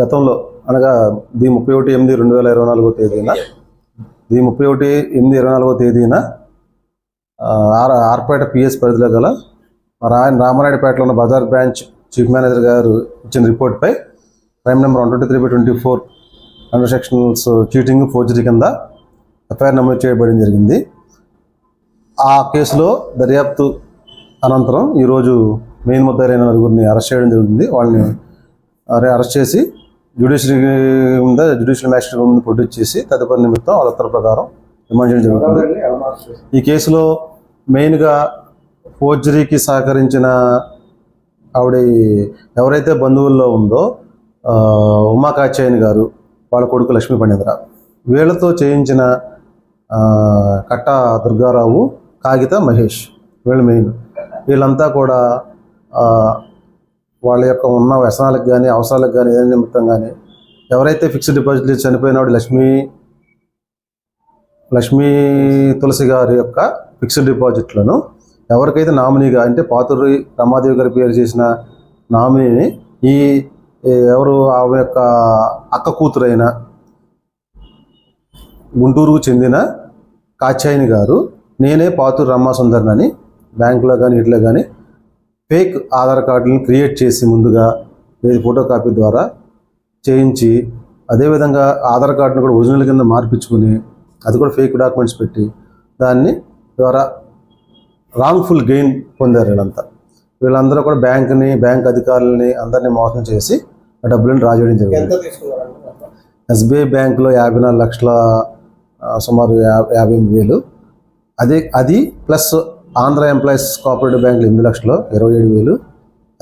గతంలో అనగా ది ముప్పై ఒకటి ఎనిమిది రెండు వేల ఇరవై నాలుగో తేదీన ది ముప్పై ఒకటి ఎనిమిది ఇరవై నాలుగో తేదీన ఆర్ ఆర్పేట పిఎస్ పరిధిలో గల రాయన్ రామనాయుడుపేటలో ఉన్న బజార్ బ్రాంచ్ చీఫ్ మేనేజర్ గారు ఇచ్చిన రిపోర్ట్పై crime number one twenty three by twenty four under sections cheating forgery కింద ఎఫ్ఐఆర్ నమోదు చేయబడడం జరిగింది. ఆ కేసులో దర్యాప్తు అనంతరం ఈరోజు మెయిన్ ముద్దరైన నలుగురిని అరెస్ట్ చేయడం జరిగింది. వాళ్ళని అరెస్ట్ చేసి జ్యుడిషియరీ ముంద జ్యుడిషియల్ మ్యాజిస్ట్రేట్ ముందు ప్రొడ్యూస్ చేసి తదుపరి నిమిత్తం వాళ్ళ ఉత్తర్వు ప్రకారం రిమాండ్ చేయడం జరుగుతుంది. ఈ కేసులో మెయిన్గా ఫోర్జరీకి సహకరించిన ఆవిడ ఎవరైతే బంధువుల్లో ఉందో ఆ, ఉమా కాచాయని గారు వాళ్ళ కొడుకు లక్ష్మీ పండితర వీళ్ళతో చేయించిన కట్ట దుర్గారావు కాగిత మహేష్ వీళ్ళు మెయిన్ వీళ్ళంతా కూడా వాళ్ళ యొక్క ఉన్న వ్యసనాలకు కానీ అవసరాలకు కానీ ఏదైనా నిమిత్తం కానీ ఎవరైతే ఫిక్స్డ్ డిపాజిట్లు చనిపోయినాడు లక్ష్మీ లక్ష్మీ తులసి గారి యొక్క ఫిక్స్డ్ డిపాజిట్లను ఎవరికైతే నామినీగా అంటే పాతూరి రమాదేవి గారి పేరు చేసిన నామినీని ఈ ఎవరు ఆమె యొక్క అక్క కూతురైన గుంటూరుకు చెందిన కాచాయిని గారు నేనే పాతూరు రమాసుందర్ని అని బ్యాంకులో కానీ ఇట్లా కానీ ఫేక్ ఆధార్ కార్డులను క్రియేట్ చేసి ముందుగా ఫోటో కాపీ ద్వారా చేయించి అదేవిధంగా ఆధార్ కార్డును కూడా ఒరిజినల్ కింద మార్పించుకుని అది కూడా ఫేక్ డాక్యుమెంట్స్ పెట్టి దాన్ని ద్వారా రాంగ్ఫుల్ గెయిన్ పొందారు వీళ్ళంతా. వీళ్ళందరూ కూడా బ్యాంకుని బ్యాంక్ అధికారులని అందరినీ మోసం చేసి ఆ డబ్బులను రాజేయడం జరిగింది. ఎంత తీసుకున్నారండి ఎస్బీఐ బ్యాంకులో యాభై నాలుగు లక్షల సుమారు యాభై ఎనిమిది వేలు. అదే అది ప్లస్ ఆంధ్ర ఎంప్లాయీస్ కోఆపరేటివ్ బ్యాంకులు ఎనిమిది లక్షలు ఇరవై ఏడు వేలు.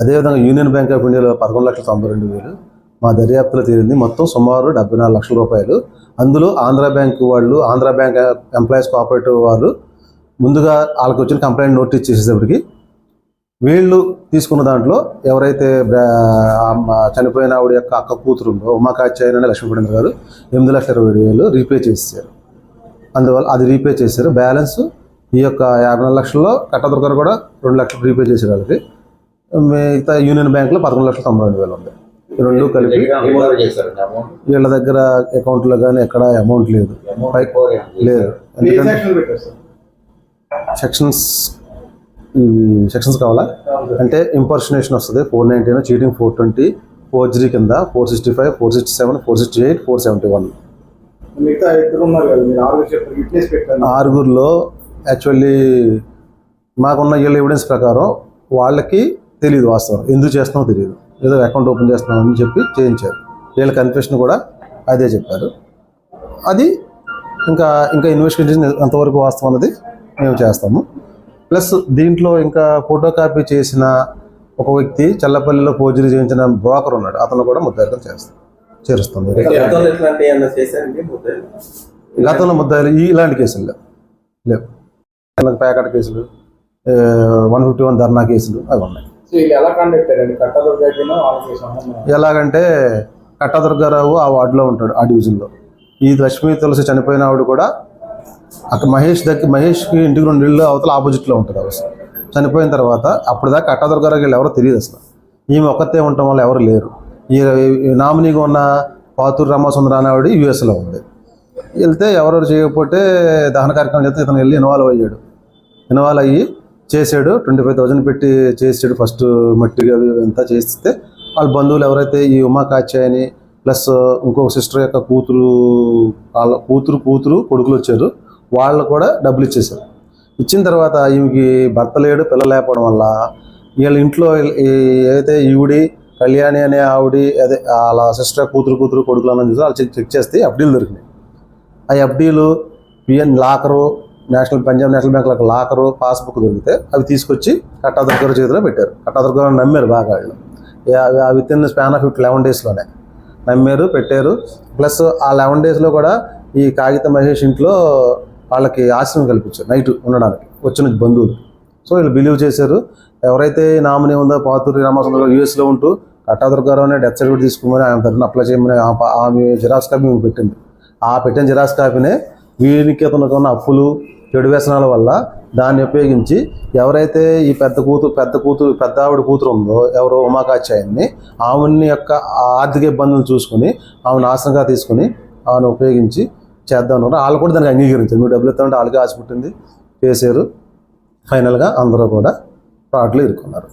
అదేవిధంగా యూనియన్ బ్యాంక్ ఆఫ్ ఇండియాలో పదకొండు లక్షల తొంభై రెండు వేలు. మా దర్యాప్తులో తేలింది మొత్తం సుమారు డెబ్బై నాలుగు లక్షల రూపాయలు. అందులో ఆంధ్ర బ్యాంక్ వాళ్ళు ఆంధ్ర బ్యాంక్ ఎంప్లాయీస్ కోఆపరేటివ్ వాళ్ళు ముందుగా వాళ్ళకి వచ్చిన కంప్లైంట్ నోటీస్ చేసేటప్పటికి వీళ్ళు తీసుకున్న దాంట్లో ఎవరైతే బ్రా- మా చనిపోయిన ఆవిడ యొక్క అక్క కూతురు ఉందో ఉమాకాచార్య అనే గారు ఎనిమిది లక్షల ఇరవై ఏడు వేలు రీపే చేశారు. అందువల్ల అది రీపే చేశారు. బ్యాలెన్స్ ఈ యొక్క యాభై నాలుగు లక్షల్లో కట్టదుర్గారు కూడా రెండు లక్షలు రీపే చేశారు వాళ్ళకి. మిగతా యూనియన్ బ్యాంక్లో పదకొండు లక్షల తొంభై రెండు వేలు ఉంది. రెండు కలిపి వీళ్ళ దగ్గర అకౌంట్లో కానీ ఎక్కడ అమౌంట్ లేదు. లేదు. సెక్షన్స్ సెక్షన్స్ కావాలా? అంటే ఇంపర్సనేషన్ వస్తుంది. Four nineteen cheating four twenty four G కింద four sixty five four sixty seven four sixty eight four seventy one. ఆరుగురిలో actually మాకున్న వీళ్ళ ఎవిడెన్స్ ప్రకారం వాళ్ళకి తెలియదు వాస్తవం. ఎందుకు చేస్తున్నామో తెలియదు ఏదో అకౌంట్ ఓపెన్ చేస్తున్నాం అని చెప్పి చేయించారు. వీళ్ళ కన్ఫెషన్ కూడా అదే చెప్పారు. అది ఇంకా ఇంకా ఇన్వెస్టిగేషన్ ఎంతవరకు వాస్తవం అన్నది మేము చేస్తాము. ప్లస్ దీంట్లో ఇంకా ఫోటో కాపీ చేసిన ఒక వ్యక్తి చల్లపల్లిలో పోజరీ చేయించిన బ్రోకర్ ఉన్నాడు. అతను కూడా ముద్దాయితం చేస్తాం చేరుస్తుంది గతంలో ముద్దాయిలు? ముద్దాయిలు ఇలాంటి కేసులు లేవు. లేవు. ప్యాకెట్ కేసులు వన్ ఫిఫ్టీ వన్ ధర్నా కేసులు అవి ఉన్నాయి. ఎలాగంటే కట్టదుర్గారావు ఆ వార్డులో ఉంటాడు ఆ డివిజన్లో. ఈ లక్ష్మీ తులసి చనిపోయిన ఆవిడ కూడా అక్కడ మహేష్ దగ్గర మహేష్కి ఇంటికి రెండు ఇళ్ళు అవతల ఆపోజిట్లో ఉంటుంది అవసరం చనిపోయిన తర్వాత అప్పుడు దాకా కట్టదుర్గారావు వీళ్ళు ఎవరో తెలియదు అసలు. ఈమె ఒక్కతే ఉండటం వల్ల ఎవరు లేరు. ఈ నామినీగా ఉన్న పాతూరు రామసుందర అనే ఆవిడ యూఎస్లో ఉంది. వెళ్తే ఎవరెవరు చేయకపోతే దహన కార్యక్రమం చేస్తే ఇతను వెళ్ళి ఇన్వాల్వ్ అయ్యాడు. ఇన్వాల్వ్ అయ్యి చేసాడు ట్వంటీ ఫైవ్ థౌజండ్ పెట్టి చేసాడు ఫస్ట్ మట్టి అవి అంతా చేస్తే. వాళ్ళ బంధువులు ఎవరైతే ఈ ఉమా కాచాయని ప్లస్ ఇంకో సిస్టర్ యొక్క కూతురు వాళ్ళ కూతురు కూతురు కొడుకులు వచ్చారు. వాళ్ళు కూడా డబ్బులు ఇచ్చేసారు ఇచ్చిన తర్వాత ఈమెకి భర్త లేడు పిల్ల లేకపోవడం వల్ల వీళ్ళ ఇంట్లో ఏదైతే ఈవిడి కళ్యాణి అనే ఆవిడి అదే వాళ్ళ సిస్టర్ కూతురు కూతురు కొడుకులు అన్నది చూసి వాళ్ళు చెక్ చెక్ చేస్తే అప్డీలు దొరికినాయి. ఆ ఎఫ్డీలు PN locker national Punjab national bank locker passbook దొరికితే అవి తీసుకొచ్చి కట్టాదుర్గ చేతిలో పెట్టారు. కట్టాదుర్గ నమ్మారు బాగా వాళ్ళు. With in span of eleven డేస్లోనే నమ్మారు పెట్టారు. ప్లస్ ఆ లెవెన్ డేస్లో కూడా ఈ కాగిత మహేష్ ఇంట్లో వాళ్ళకి ఆశ్రమం కల్పించారు నైట్ ఉండడానికి వచ్చిన బంధువులు. సో వీళ్ళు బిలీవ్ చేశారు. ఎవరైతే నామినీ ఉందో పాతూరి రామచంద్ర యూఎస్లో ఉంటూ కట్టాదుర్గారావు అనే డెత్ సర్టిఫికేట్ తీసుకోమని ఆమె తరఫున అప్లై చేయమని ఆమె జిరాక్స్ కాపీ మేము పెట్టింది. ఆ పెట్టిన జిరాక్స్ కాపీనే వీరికి ఉన్న అప్పులు చెడు వ్యసనాల వల్ల దాన్ని ఉపయోగించి ఎవరైతే ఈ పెద్ద కూతురు పెద్ద కూతురు పెద్ద ఆవిడ కూతురు ఉందో ఎవరో ఉమాకాచార్యని ఆవిడ్ని యొక్క ఆర్థిక ఇబ్బందులు చూసుకుని ఆమెను ఆసనగా తీసుకుని ఆమెను ఉపయోగించి చేద్దాం అన్నారు వాళ్ళు కూడా దానికి అంగీకరించారు. మీరు డబ్బులు ఇస్తామంటే వాళ్ళకి ఆశ పుట్టింది. చేశారు. ఫైనల్గా అందరూ కూడా ఫ్రాడ్లో ఇరుక్కున్నారు